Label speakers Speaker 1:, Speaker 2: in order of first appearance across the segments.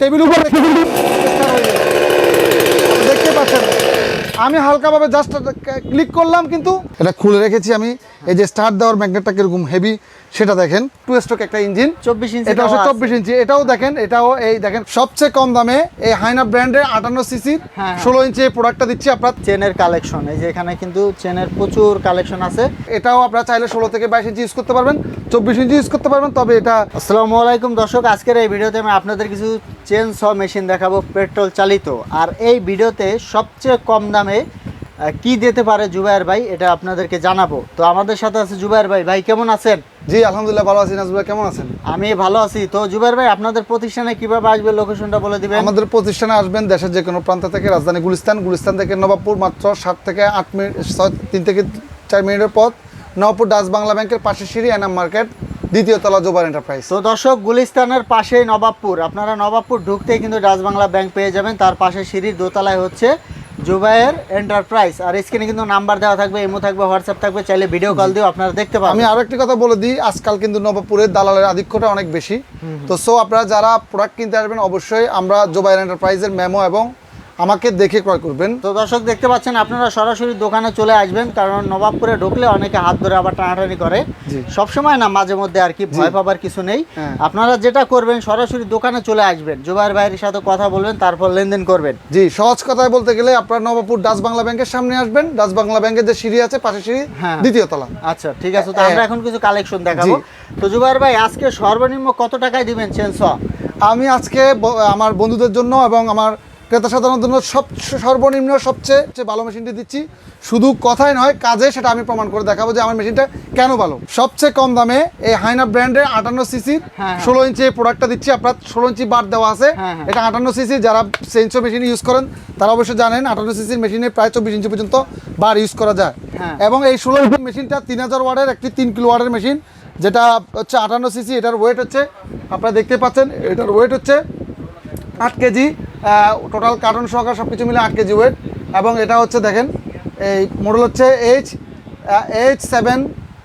Speaker 1: Table উপর দেখতে পাচ্ছেন। আমি হালকাভাবে জাস্ট ক্লিক করলাম, কিন্তু এটা খুলে রেখেছি আমি। এই যে স্টার্ট দেওয়ার ম্যাগনেটটা কীরকম হেভি সেটা দেখেন টু স্ট্রোক একটা ইঞ্জিন
Speaker 2: 24 ইঞ্চি
Speaker 1: এটা হচ্ছে চব্বিশ ইঞ্চি এটাও দেখেন এটাও এই দেখেন সবচেয়ে কম দামে এই হাইনা ব্র্যান্ডের আটান্ন সিসি
Speaker 2: হ্যাঁ।
Speaker 1: ষোলো ইঞ্চি এই প্রোডাক্টটা দিচ্ছি আপনার।
Speaker 2: চেনের কালেকশন এই যে এখানে কিন্তু চেনের প্রচুর কালেকশন আছে।
Speaker 1: এটাও আপনারা চাইলে ষোলো থেকে বাইশ ইঞ্চি ইউজ করতে পারবেন চব্বিশ ইঞ্চি ইউজ করতে পারবেন তবে এটা
Speaker 2: আসসালামু আলাইকুম দর্শক আজকের এই ভিডিওতে আমি আপনাদের কিছু চেন স মেশিন দেখাবো পেট্রোল চালিত। আর এই ভিডিওতে সবচেয়ে কম দামে কি দিতে পারে জুবাইর ভাই এটা আপনাদেরকে জানাব। তো আমাদের সাথে আছে জুবাইর ভাই। ভাই কেমন আছেন?
Speaker 1: জি আলহামদুলিল্লাহ ভালো আছি। নাজবুল্লাহ কেমন আছেন?
Speaker 2: আমি ভালো আছি। তো জুবাইর ভাই আপনাদের প্রতিষ্ঠানে কীভাবে আসবে লোকেশনটা বলে দিবেন?
Speaker 1: আমাদের প্রতিষ্ঠানে আসবেন দেশের যে কোনো প্রান্ত থেকে রাজধানী গুলিস্তান গুলিস্তান থেকে নবাবপুর মাত্র সাত থেকে আট মিনিট তিন থেকে চার মিনিটের পথ। নবাবপুর ডাচ বাংলা ব্যাংকের পাশে সিঁড়ি এনাম মার্কেট দ্বিতীয় তলা জোবার এন্টারপ্রাইজ।
Speaker 2: তো দর্শক গুলিস্তানের পাশেই নবাবপুর। আপনারা নবাবপুর ঢুকতেই কিন্তু ডাচ বাংলা ব্যাংক পেয়ে যাবেন। তার পাশে সিঁড়ির দোতলায় হচ্ছে জুবাইয়ের এন্টারপ্রাইজ। আর স্ক্রিনে কিন্তু নাম্বার দেওয়া থাকবে এমও থাকবে হোয়াটসঅ্যাপ থাকবে চাইলে ভিডিও কল দিয়েও আপনারা দেখতে পাবেন
Speaker 1: আমি
Speaker 2: আরও
Speaker 1: আরও একটি কথা বলে দিই আজকাল কিন্তু নবপুরের দালালের আধিক্যটা অনেক বেশি। তো সো আপনারা যারা প্রোডাক্ট কিনতে আসবেন অবশ্যই আমরা জুবায়ের এন্টারপ্রাইজের মেমো এবং আমাকে দেখে ক্রয় করবেন।
Speaker 2: তো দর্শক দেখতে পাচ্ছেন আপনারা সরাসরি দোকানে চলে আসবেন কারণ নবাবপুরে ঢুকলে অনেকে হাত ধরে আবার টানাটানি করে। সবসময় না মাঝে মধ্যে আর কি ভয় পাবার কিছু নেই।
Speaker 1: হ্যাঁ।
Speaker 2: আপনারা যেটা করবেন সরাসরি দোকানে চলে আসবেন। জুবাইর ভাইয়ের সাথে কথা বলবেন তারপর লেনদেন করবেন।
Speaker 1: জি সহজ কথায় বলতে গেলে আপনারা নবাবপুর ডাচ বাংলা ব্যাংকের সামনে আসবেন। ডাচ বাংলা ব্যাংকের যে সিঁড়ি আছে পাশে সিঁড়ি
Speaker 2: হ্যাঁ।
Speaker 1: দ্বিতীয় তলা।
Speaker 2: আচ্ছা ঠিক আছে তো আমরা এখন কিছু কালেকশন দেখাবো। তো জুবাইর ভাই আজকে সর্বনিম্ন কত টাকায় দিবেন চেনস
Speaker 1: আমি আজকে আমার বন্ধুদের জন্য এবং আমার ক্রেতা সাধারণের জন্য সব সর্বনিম্ন সবচেয়ে ভালো মেশিনটি দিচ্ছি শুধু কথাই নয় কাজে সেটা আমি প্রমাণ করে দেখাবো যে আমার মেশিনটা কেন ভালো সবচেয়ে কম দামে এই হাইনা ব্র্যান্ডের আটান্ন সিসি
Speaker 2: হ্যাঁ।
Speaker 1: ষোলো ইঞ্চি এই প্রোডাক্টটা দিচ্ছি আপনার ষোলো ইঞ্চি বার দেওয়া আছে
Speaker 2: হ্যাঁ, হ্যাঁ।
Speaker 1: এটা আটান্ন সিসি যারা সেন্সো মেশিন ইউজ করেন তারা অবশ্যই জানেন আটান্ন সিসির মেশিনে প্রায় চব্বিশ ইঞ্চি পর্যন্ত বার ইউজ করা যায়
Speaker 2: হ্যাঁ।
Speaker 1: এবং এই ষোলো ইঞ্চি মেশিনটা তিন হাজার ওয়ার্ডের একটি তিন কিলো ওয়ার্ডের মেশিন যেটা হচ্ছে আটান্ন সিসি এটার ওয়েট হচ্ছে আপনারা দেখতে পাচ্ছেন এটার ওয়েট হচ্ছে আট কেজি টোটাল কার্টন সহকার সব কিছু মিলে আট কেজি ওয়েট এবং এটা হচ্ছে দেখেন এই মডেল হচ্ছে H H seven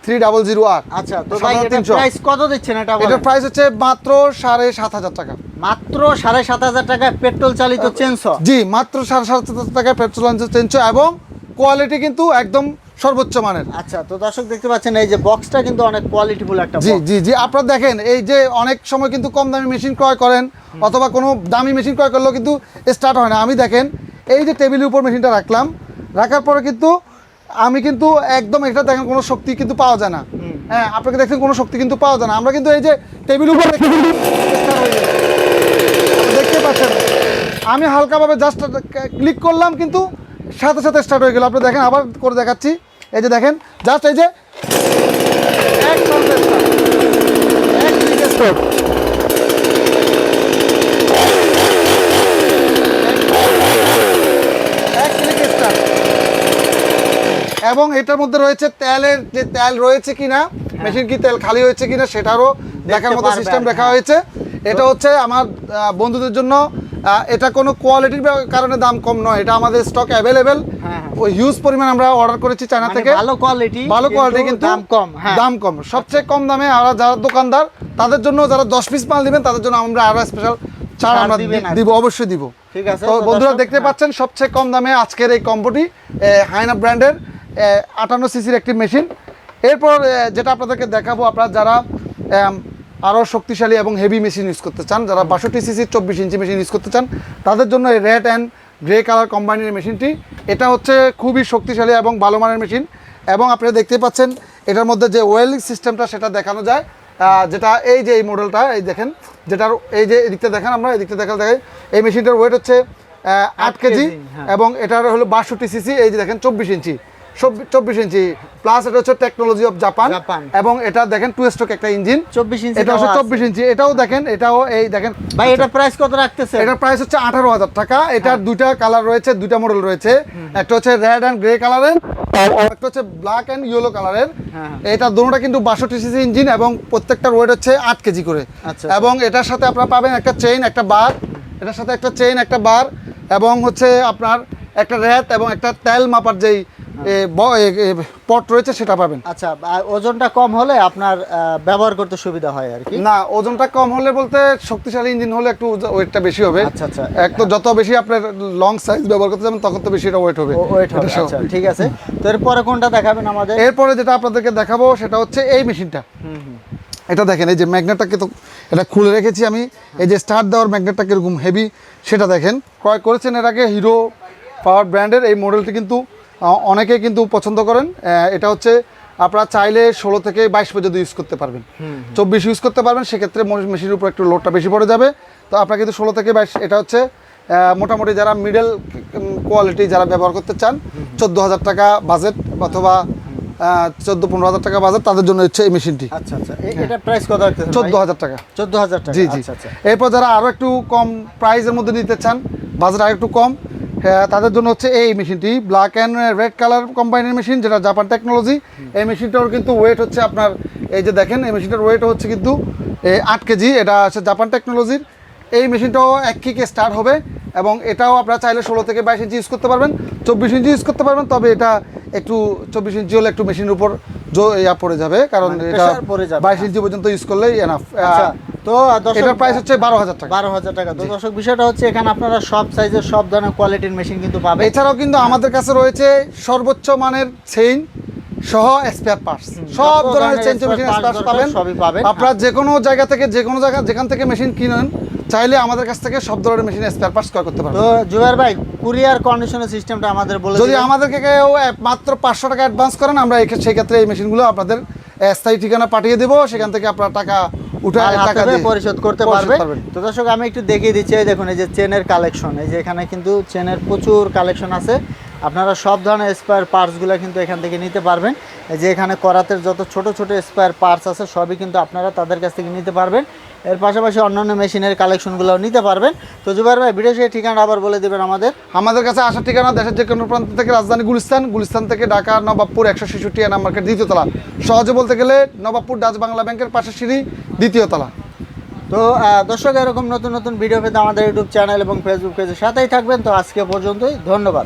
Speaker 1: three double zero আর
Speaker 2: আচ্ছা তো ভাই
Speaker 1: তিনশো।
Speaker 2: প্রাইস কত দিচ্ছেন এটা
Speaker 1: এটার প্রাইস হচ্ছে মাত্র সাড়ে সাত হাজার টাকা।
Speaker 2: মাত্র সাড়ে সাত হাজার টাকায় পেট্রোল চালিত চেঞ্জ
Speaker 1: জি মাত্র সাড়ে সাত হাজার টাকায় পেট্রোল চেঞ্জ এবং কোয়ালিটি কিন্তু একদম সর্বোচ্চ মানের।
Speaker 2: আচ্ছা তো দর্শক দেখতে পাচ্ছেন এই যে বক্সটা কিন্তু অনেক কোয়ালিটিফুল একটা
Speaker 1: জি জি জি আপনারা দেখেন এই যে অনেক সময় কিন্তু কম দামি মেশিন ক্রয় করেন অথবা কোনো দামি মেশিন ক্রয় করলেও কিন্তু স্টার্ট হয় না। আমি দেখেন এই যে টেবিলের উপর মেশিনটা রাখলাম রাখার পরে কিন্তু আমি কিন্তু একদম এটা দেখেন কোনো শক্তি কিন্তু পাওয়া যায় না। হ্যাঁ আপনাকে দেখেন কোনো শক্তি কিন্তু পাওয়া যায় না? আমরা কিন্তু এই যে টেবিলের উপর রেখে দেখতে পাচ্ছেন আমি হালকাভাবে জাস্ট ক্লিক করলাম কিন্তু সাথে সাথে স্টার্ট হয়ে গেল। আপনি দেখেন আবার করে দেখাচ্ছি। এই যে দেখেন জাস্ট এই যে। এবং এটার মধ্যে রয়েছে তেলের যে তেল রয়েছে কিনা মেশিন কি তেল খালি হয়েছে কিনা সেটারও দেখার মতো সিস্টেম রাখা
Speaker 2: হ্যাঁ।
Speaker 1: হয়েছে এটা হচ্ছে আমার বন্ধুদের জন্য এটা কোনো কোয়ালিটির কারণে দাম কম নয় এটা আমাদের স্টক অ্যাভেলেবেল
Speaker 2: হ্যাঁ, হ্যাঁ।
Speaker 1: হিউজ পরিমাণ আমরা অর্ডার করেছি চায়না
Speaker 2: মানে
Speaker 1: থেকে।
Speaker 2: ভালো কোয়ালিটি
Speaker 1: ভালো কোয়ালিটি কিন্তু
Speaker 2: দাম কম হ্যাঁ।
Speaker 1: দাম কম। সবচেয়ে কম দামে আমরা যারা দোকানদার তাদের জন্য যারা দশ পিস মাল দিবেন তাদের জন্য আমরা আরও স্পেশাল ছাড় আমরা। দিব অবশ্যই দিব।
Speaker 2: ঠিক আছে,
Speaker 1: তো বন্ধুরা দেখতে
Speaker 2: হ্যাঁ।
Speaker 1: পাচ্ছেন সবচেয়ে কম দামে আজকের এই কম্পোটি হাইনা ব্র্যান্ডের আটান্ন সিসির একটি মেশিন এরপর যেটা আপনাদেরকে দেখাবো আপনারা যারা এম, আরও শক্তিশালী এবং হেভি মেশিন ইউজ করতে চান যারা বাষট্টি সিসির চব্বিশ ইঞ্চি মেশিন ইউজ করতে চান তাদের জন্য এই রেড অ্যান্ড গ্রে কালার কোম্পানির মেশিনটি। এটা হচ্ছে খুবই শক্তিশালী এবং ভালো মানের মেশিন। এবং আপনারা দেখতে পাচ্ছেন এটার মধ্যে যে ওয়েলিং সিস্টেমটা সেটা দেখানো যায়। যেটা এই যে এই মডেলটা এই দেখেন যেটার এই যে এদিকটা দেখেন আমরা এদিকটা দেখা দেখাই। এই মেশিনটার ওয়েট হচ্ছে আট কেজি
Speaker 2: কেজি, হ্যাঁ।
Speaker 1: এবং এটার হলো বাষট্টি সিসি এই যে দেখেন চব্বিশ ইঞ্চি। চব্বিশ ইঞ্চি। প্লাস এটা হচ্ছে টেকনোলজি অফ জাপান। এবং এটা দেখেন টু স্ট্রোক একটা ইঞ্জিন
Speaker 2: 24 ইঞ্চি
Speaker 1: এটা হচ্ছে চব্বিশ ইঞ্চি। এটাও দেখেন এটাও এই দেখেন।
Speaker 2: ভাই এটা প্রাইস কত রাখতেছে
Speaker 1: এটার প্রাইস হচ্ছে আঠারো হাজার টাকা।
Speaker 2: হ্যাঁ।
Speaker 1: এটার দুইটা কালার রয়েছে দুইটা মডেল রয়েছে। একটা হচ্ছে রেড অ্যান্ড গ্রে কালারের একটা হচ্ছে ব্ল্যাক অ্যান্ড ইয়েলো কালারের
Speaker 2: হ্যাঁ,
Speaker 1: এটা দুটোটা কিন্তু বাষট্টি সিসি ইঞ্জিন এবং প্রত্যেকটার ওয়েট হচ্ছে আট কেজি করে।
Speaker 2: আচ্ছা।
Speaker 1: এবং এটার সাথে আপনারা পাবেন একটা চেইন একটা বার এটার সাথে একটা চেইন একটা বার এবং হচ্ছে আপনার একটা র্যাত এবং একটা তেল মাপার যেই পট রয়েছে সেটা পাবেন।
Speaker 2: আচ্ছা ওজনটা কম হলে আপনার ব্যবহার করতে সুবিধা হয় আর কি?
Speaker 1: না ওজনটা কম হলে বলতে শক্তিশালী ইঞ্জিন হলে একটু ওয়েটটা বেশি হবে।
Speaker 2: আচ্ছা আচ্ছা।
Speaker 1: এক তো যত বেশি আপনার লং সাইজ ব্যবহার করতে যাবেন তখন তো বেশি এটা ওয়েট হবে।
Speaker 2: ওয়েট হবে আচ্ছা ঠিক আছে। তো এরপরে কোনটা দেখাবেন আমাদের?
Speaker 1: এরপরে যেটা আপনাদেরকে দেখাবো সেটা হচ্ছে এই মেশিনটা। এটা দেখেন এই যে ম্যাগনেটটাকে তো এটা খুলে রেখেছি আমি। এই যে স্টার্ট দেওয়ার ম্যাগনেটটা কীরকম হেভি সেটা দেখেন। ক্রয় করেছেন এর আগে হিরো পাওয়ার ব্র্যান্ডের এই মডেলটি কিন্তু অনেকে কিন্তু পছন্দ করেন। এটা হচ্ছে আপনারা চাইলে ষোলো থেকে বাইশ পর্যন্ত ইউজ করতে পারবেন। চব্বিশ ইউজ করতে পারবেন সেক্ষেত্রে মেশিনের উপর একটু লোডটা বেশি পড়ে যাবে। তো আপনার কিন্তু ষোলো থেকে বাইশ এটা হচ্ছে মোটামুটি যারা মিডল কোয়ালিটি যারা ব্যবহার করতে চান চোদ্দ হাজার টাকা বাজেট অথবা চোদ্দ পনেরো হাজার টাকা বাজেট তাদের জন্য হচ্ছে এই মেশিনটি
Speaker 2: আচ্ছা আচ্ছা। এ- এটা প্রাইস কত
Speaker 1: চোদ্দ হাজার টাকা।
Speaker 2: চোদ্দ হাজার টাকা
Speaker 1: জি জি।
Speaker 2: আচ্ছা আচ্ছা।
Speaker 1: এরপর যারা আরও একটু কম প্রাইসের মধ্যে নিতে চান বাজার আর একটু কম হ্যাঁ, তাদের জন্য হচ্ছে এই মেশিনটি। ব্ল্যাক অ্যান্ড রেড কালার কম্বাইনের মেশিন যেটা জাপান টেকনোলজি এই মেশিনটার কিন্তু ওয়েট হচ্ছে আপনার এই যে দেখেন এই মেশিনটার ওয়েট হচ্ছে কিন্তু আট কেজি। এটা হচ্ছে জাপান টেকনোলজির এই মেশিনটাও এক কিকে স্টার্ট হবে এবং এটাও আপনারা চাইলে ষোলো থেকে বাইশ ইঞ্চি ইউজ করতে পারবেন। চব্বিশ ইঞ্চি ইউজ করতে পারবেন তবে এটা একটু চব্বিশ ইঞ্চি হলে একটু মেশিনের উপর ইয়া পড়ে যাবে কারণ
Speaker 2: মানে
Speaker 1: এটা। বাইশ ইঞ্চি পর্যন্ত ইউজ করলেই এনাফ
Speaker 2: তো
Speaker 1: এটার প্রাইস হচ্ছে বারো হাজার টাকা।
Speaker 2: বারো হাজার টাকা। তো দর্শক বিষয়টা হচ্ছে এখানে আপনারা সব সাইজের সব ধরনের কোয়ালিটির মেশিন কিন্তু পাবেন।
Speaker 1: এছাড়াও কিন্তু আমাদের কাছে রয়েছে সর্বোচ্চ মানের চেইন সহ স্পেয়ার পার্টস সব ধরনের চেইন মেশিন স্পেয়ার পাবেন।
Speaker 2: সবই পাবেন।
Speaker 1: আপনারা যে কোনো জায়গা থেকে যে কোনো জায়গা যেখান থেকে মেশিন কিনেন চাইলে আমাদের কাছ থেকে সব ধরনের মেশিন স্পেয়ার পার্টস ক্রয় করতে পারবেন।
Speaker 2: তো জুয়ার ভাই কুরিয়ার কন্ডিশনের সিস্টেমটা আমাদের বলে
Speaker 1: যদি। আমাদেরকে কেউ মাত্র পাঁচশো টাকা অ্যাডভান্স করেন আমরা সেই ক্ষেত্রে এই মেশিনগুলো আপনাদের স্থায়ী ঠিকানা পাঠিয়ে দেবো। সেখান থেকে আপনার টাকা
Speaker 2: পরিশোধ করতে পারবে। তো দর্শক আমি একটু দেখিয়ে দিচ্ছি এই দেখুন এই যে চেনের কালেকশন এই যে এখানে কিন্তু চেনের প্রচুর কালেকশন আছে। আপনারা সব ধরনের স্পায়ার পার্টসগুলো কিন্তু এখান থেকে নিতে পারবেন। যে এখানে করাতের যত ছোট ছোট স্পায়ার পার্টস আছে সবই কিন্তু আপনারা তাদের কাছ থেকে নিতে পারবেন। এর পাশাপাশি অন্যান্য মেশিনের কালেকশনগুলোও নিতে পারবেন। তো জুবাইর ভাই ভিডিও সেই ঠিকানা আবার বলে দেবেন আমাদের।
Speaker 1: আমাদের কাছে আসার ঠিকানা দেশের যে কোনো প্রান্ত থেকে রাজধানী গুলিস্তান গুলিস্তান থেকে ঢাকা নবাবপুর একশো ছেষট্টি এনাম মার্কেট দ্বিতীয় তলা। সহজে বলতে গেলে নবাবপুর ডাচ বাংলা ব্যাংকের পাশের সিঁড়ি দ্বিতীয় তলা।
Speaker 2: তো দর্শক এরকম নতুন নতুন ভিডিও পেতে আমাদের ইউটিউব চ্যানেল এবং ফেসবুক পেজের সাথেই থাকবেন। তো আজকে পর্যন্তই ধন্যবাদ।